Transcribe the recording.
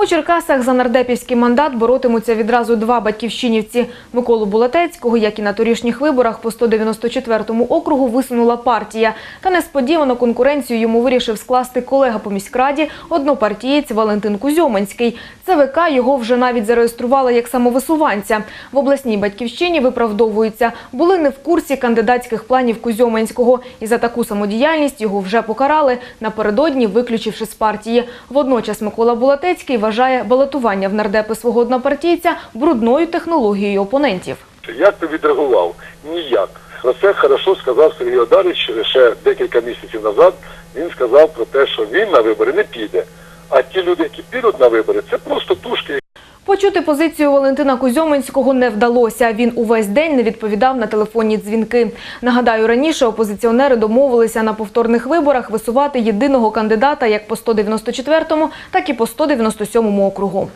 У Черкасах за нардепівський мандат боротимуться відразу два батьківщинівці. Миколу Булатецького, як і на торішніх виборах по 194-му округу, висунула партія. Та несподівано конкуренцію йому вирішив скласти колега по міськраді, однопартієць Валентин Кузьоменський. ЦВК його вже навіть зареєструвала як самовисуванця. В обласній батьківщині виправдовуються. Були не в курсі кандидатських планів Кузьоменського. І за таку самодіяльність його вже покарали, напередодні виключивши з партії. Водночас Микола Булатецький вважає балотування в нардепи свого однопартійця брудною технологією опонентів. Як ти відреагував? Ніяк. Про це хорошо сказав Сергій Одарич ще декілька місяців назад. Він сказав про те, що він на вибори не піде. А ті люди, які підуть на вибори, це просто тушки, Почути позицію Валентина Кузьоменського не вдалося. Він увесь день не відповідав на телефонні дзвінки. Нагадаю, раніше опозиціонери домовилися на повторних виборах висувати єдиного кандидата як по 194-му, так і по 197-му округу.